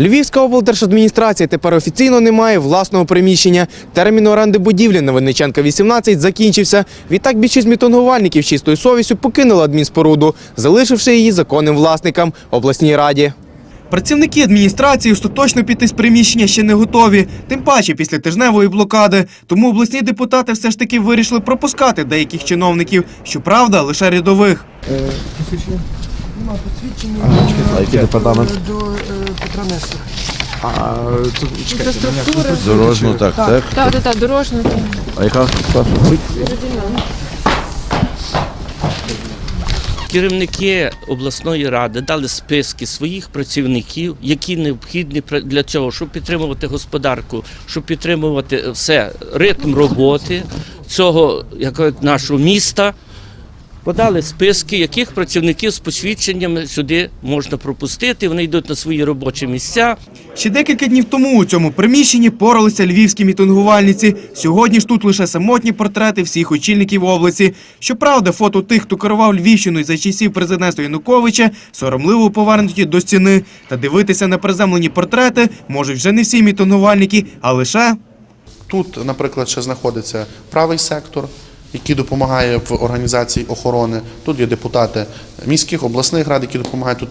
Львівська облдержадміністрація тепер офіційно не має власного приміщення. Термін оренди будівлі на Винниченка 18 закінчився. Відтак більшість мітингувальників чистою совістю покинула адмінспоруду, залишивши її законним власникам обласній раді. Працівники адміністрації остаточно піти з приміщення ще не готові, тим паче після тижневої блокади. Тому обласні депутати все ж таки вирішили пропускати деяких чиновників, щоправда, лише рядових. А який департамент? до Петра Нестора. Дорожню, так, так. Так, так, так, дорожню. А яка класу? Керівники обласної ради дали списки своїх працівників, які необхідні пра- для цього, щоб підтримувати господарку, щоб підтримувати все ритм роботи цього як кажуть, нашого міста. Подали списки, яких працівників з посвідченнями сюди можна пропустити. Вони йдуть на свої робочі місця. Ще декілька днів тому у цьому приміщенні поралися львівські мітингувальниці. Сьогодні ж тут лише самотні портрети всіх очільників області. Щоправда, фото тих, хто керував Львівщиною за часів президентства Януковича, соромливо повернуті до стіни. Та дивитися на приземлені портрети можуть вже не всі мітингувальники, а лише Тут, наприклад, ще знаходиться правий сектор, який допомагає в організації охорони. Тут є депутати міських обласних рад, які допомагають тут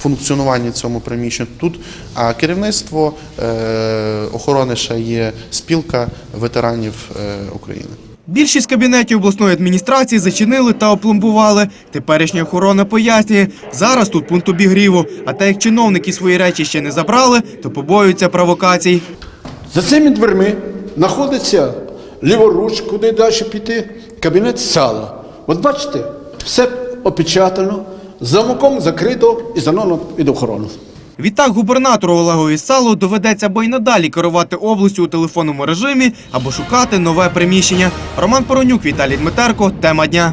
функціонуванні цьому приміщенню. Тут а керівництво е, охорони ще є спілка ветеранів е, України. Більшість кабінетів обласної адміністрації зачинили та опломбували. Теперішня охорона пояснює, зараз тут пункт обігріву. А так як чиновники свої речі ще не забрали, то побоюються провокацій. За цими дверми знаходиться ліворуч, куди далі піти, кабінет сала. От бачите, все опечатано, замком закрито і занono під охорону. Відтак губернатору Олегові Салу доведеться або й надалі керувати областю у телефонному режимі, або шукати нове приміщення. Роман Поронюк, Віталій Дмитерко. Тема дня.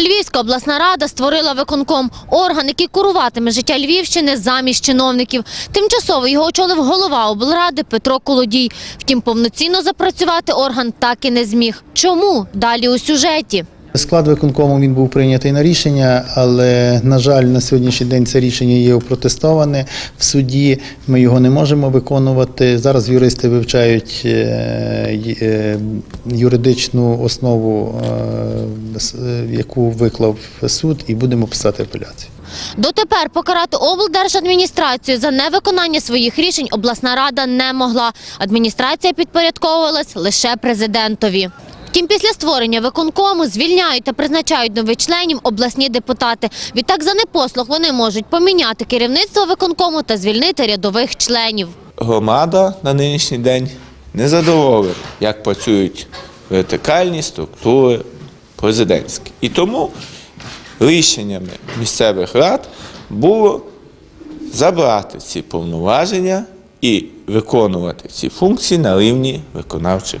Львівська обласна рада створила виконком орган, який куруватиме життя Львівщини замість чиновників. Тимчасово його очолив голова облради Петро Колодій. Втім, повноцінно запрацювати орган так і не зміг. Чому далі у сюжеті? Склад виконкому він був прийнятий на рішення, але на жаль, на сьогоднішній день це рішення є опротестоване в суді. Ми його не можемо виконувати. Зараз юристи вивчають е, е, юридичну основу, е, яку виклав суд, і будемо писати апеляцію. Дотепер покарати облдержадміністрацію за невиконання своїх рішень обласна рада не могла. Адміністрація підпорядковувалась лише президентові. Втім, після створення виконкому звільняють та призначають нових членів обласні депутати. Відтак за непослух вони можуть поміняти керівництво виконкому та звільнити рядових членів. громада на нинішній день не задоволена, як працюють вертикальні структури президентські. І тому рішеннями місцевих рад було забрати ці повноваження і виконувати ці функції на рівні виконавчих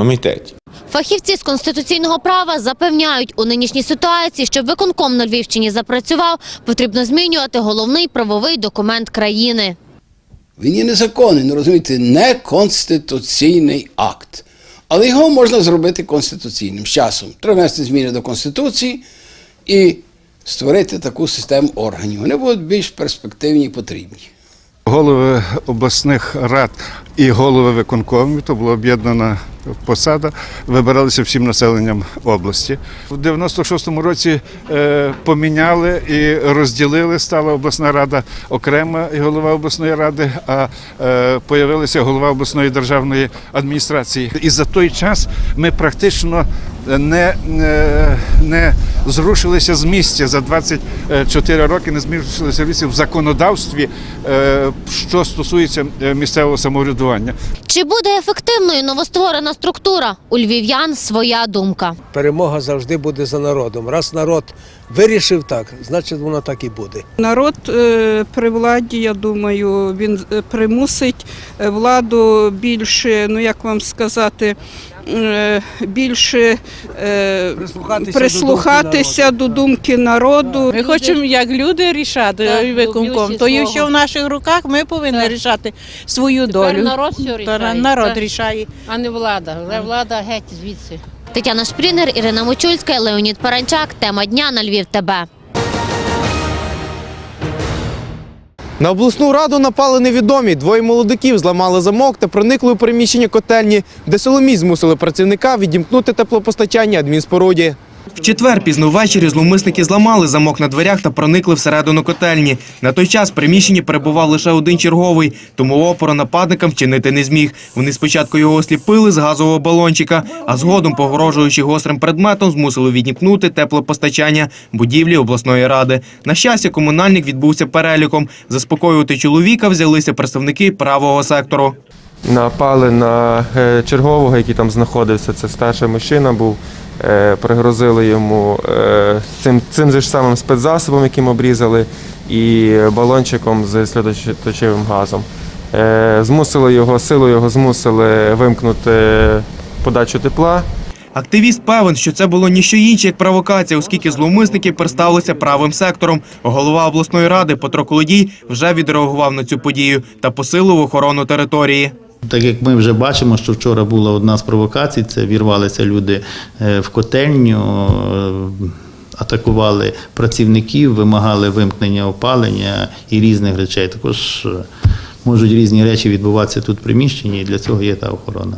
комітетів. Фахівці з конституційного права запевняють, у нинішній ситуації, щоб виконком на Львівщині запрацював, потрібно змінювати головний правовий документ країни. Він є незаконний, ну розумієте, не конституційний акт. Але його можна зробити конституційним з часом. Треба внести зміни до Конституції і створити таку систему органів. Вони будуть більш перспективні і потрібні. Голови обласних рад і голови виконкомів, то була об'єднана посада, вибиралися всім населенням області. У 96-му році е, поміняли і розділили, стала обласна рада окрема і голова обласної ради, а е, появилася голова обласної державної адміністрації. І за той час ми практично не, не, не зрушилися з місця за 24 роки, не зрушилися місця в законодавстві, е, що стосується е, місцевого самоврядування. Чи буде ефективною новостворена структура? У львів'ян своя думка. Перемога завжди буде за народом. Раз народ вирішив так, значить воно так і буде. Народ е, при владі, я думаю, він примусить владу більше, ну як вам сказати, більше е, Прислухатися прислухатися до думки народу. Ми хочемо як люди рішати Так, виконком. То є що в наших руках, ми повинні рішати свою долю. народ все рішає, народ так. рішає. а не влада. Але влада геть звідси. Тетяна Шпрінер, Ірина Мочульська, Леонід Паранчак. Тема дня на Львів. ТБ. На обласну раду напали невідомі. Двоє молодиків зламали замок та проникли у приміщення котельні, де Соломій змусили працівника відімкнути теплопостачання адмінспоруді. В четвер пізно ввечері зловмисники зламали замок на дверях та проникли всередину котельні. На той час в приміщенні перебував лише один черговий, тому опору нападникам вчинити не зміг. Вони спочатку його осліпили з газового балончика, а згодом, погрожуючи гострим предметом, змусили відімкнути теплопостачання будівлі обласної ради. На щастя, комунальник відбувся переліком. Заспокоювати чоловіка взялися представники правого сектору. Напали на е, чергового, який там знаходився. Це старший мужчина був. Е, Пригрозили йому е, цим, цим же ж самим спецзасобом, яким обрізали, і балончиком з сльозоточивим газом. Е, Змусили його, силою його змусили вимкнути подачу тепла. Активіст певен, що це було ніщо інше, як провокація, оскільки зловмисники представилися правим сектором. Голова обласної ради Петро Колодій вже відреагував на цю подію та посилив охорону території. Так як ми вже бачимо, що вчора була одна з провокацій, це вірвалися люди е, в котельню, е, атакували працівників, вимагали вимкнення опалення і різних речей. Також е, можуть різні речі відбуватися тут в приміщенні, і для цього є та охорона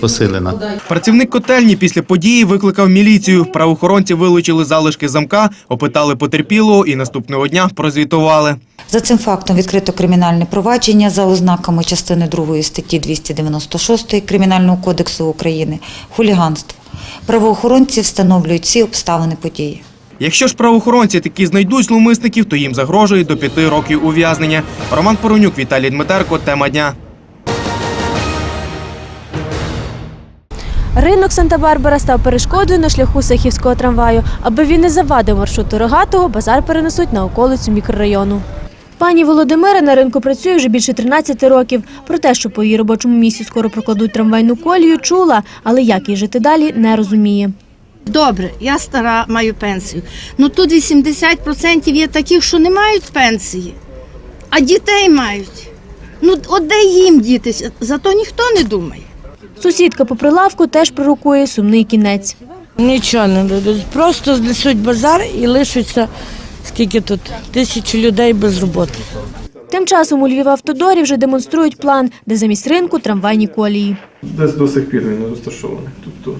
посилена. Працівник котельні після події викликав міліцію. Правоохоронці вилучили залишки замка, опитали потерпілого і наступного дня прозвітували. За цим фактом відкрито кримінальне провадження за ознаками частини 2 статті 296 Кримінального кодексу України хуліганство. Правоохоронці встановлюють всі обставини події. Якщо ж правоохоронці таки знайдуть зловмисників, то їм загрожує до п'яти років ув'язнення. Роман Поронюк, Віталій Дмитерко, тема дня. Ринок Санта-Барбара став перешкодою на шляху Сахівського трамваю. Аби він не завадив маршруту рогатого, базар перенесуть на околицю мікрорайону. Пані Володимира на ринку працює вже більше 13 років. Про те, що по її робочому місці скоро прокладуть трамвайну колію, чула, але як їй жити далі, не розуміє. Добре, я стара, маю пенсію. Ну тут 80% є таких, що не мають пенсії, а дітей мають. Ну, от де їм дітися? Зато ніхто не думає. Сусідка по прилавку теж пророкує сумний кінець. Нічого не дадуть. Просто знесуть базар і лишаться, скільки тут, тисячі людей без роботи. Тим часом у Львівавтодорі вже демонструють план, де замість ринку трамвайні колії. Десь до сих пір він не розташований. Тобто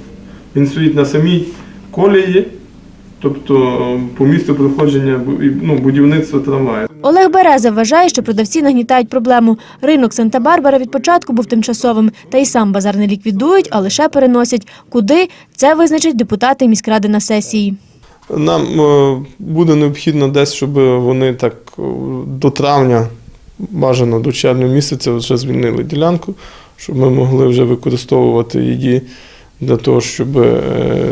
він стоїть на самій колії, тобто по місту проходження ну, будівництва трамваю. Олег Береза вважає, що продавці нагнітають проблему. Ринок Санта-Барбара від початку був тимчасовим, та й сам базар не ліквідують, а лише переносять. Куди це визначать депутати міськради на сесії. Нам е, буде необхідно десь, щоб вони так е, до травня, бажано до червня місяця, вже звільнили ділянку, щоб ми могли вже використовувати її для того, щоб е,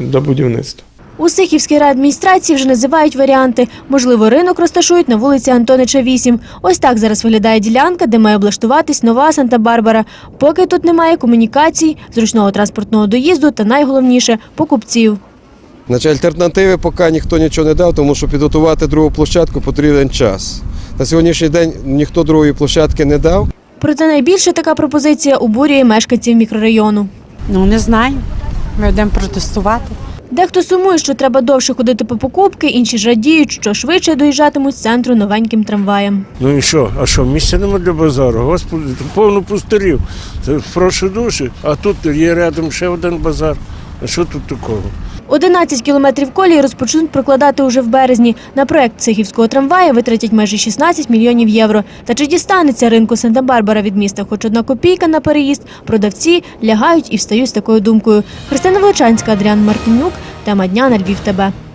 для будівництва. У Сихівській райадміністрації вже називають варіанти. Можливо, ринок розташують на вулиці Антонича 8. Ось так зараз виглядає ділянка, де має облаштуватись нова Санта-Барбара. Поки тут немає комунікацій, зручного транспортного доїзду та найголовніше покупців. Значить, альтернативи поки ніхто нічого не дав, тому що підготувати другу площадку потрібен час. На сьогоднішній день ніхто другої площадки не дав. Проте найбільше така пропозиція обурює мешканців мікрорайону. Ну не знаю. Ми йдемо протестувати. Дехто сумує, що треба довше ходити по покупки, інші ж радіють, що швидше доїжджатимуть з центру новеньким трамваєм. Ну і що? А що, місця нема для базару? Господи, повно пустирів. Це прошу душі. А тут є рядом ще один базар. А що тут такого? 11 кілометрів колії розпочнуть прокладати уже в березні. На проект Цихівського трамвая витратять майже 16 мільйонів євро. Та чи дістанеться ринку Санта-Барбара від міста хоч одна копійка на переїзд, продавці лягають і встають з такою думкою. Христина Волочанська, Адріан Мартинюк. Тема дня на Львів ТБ.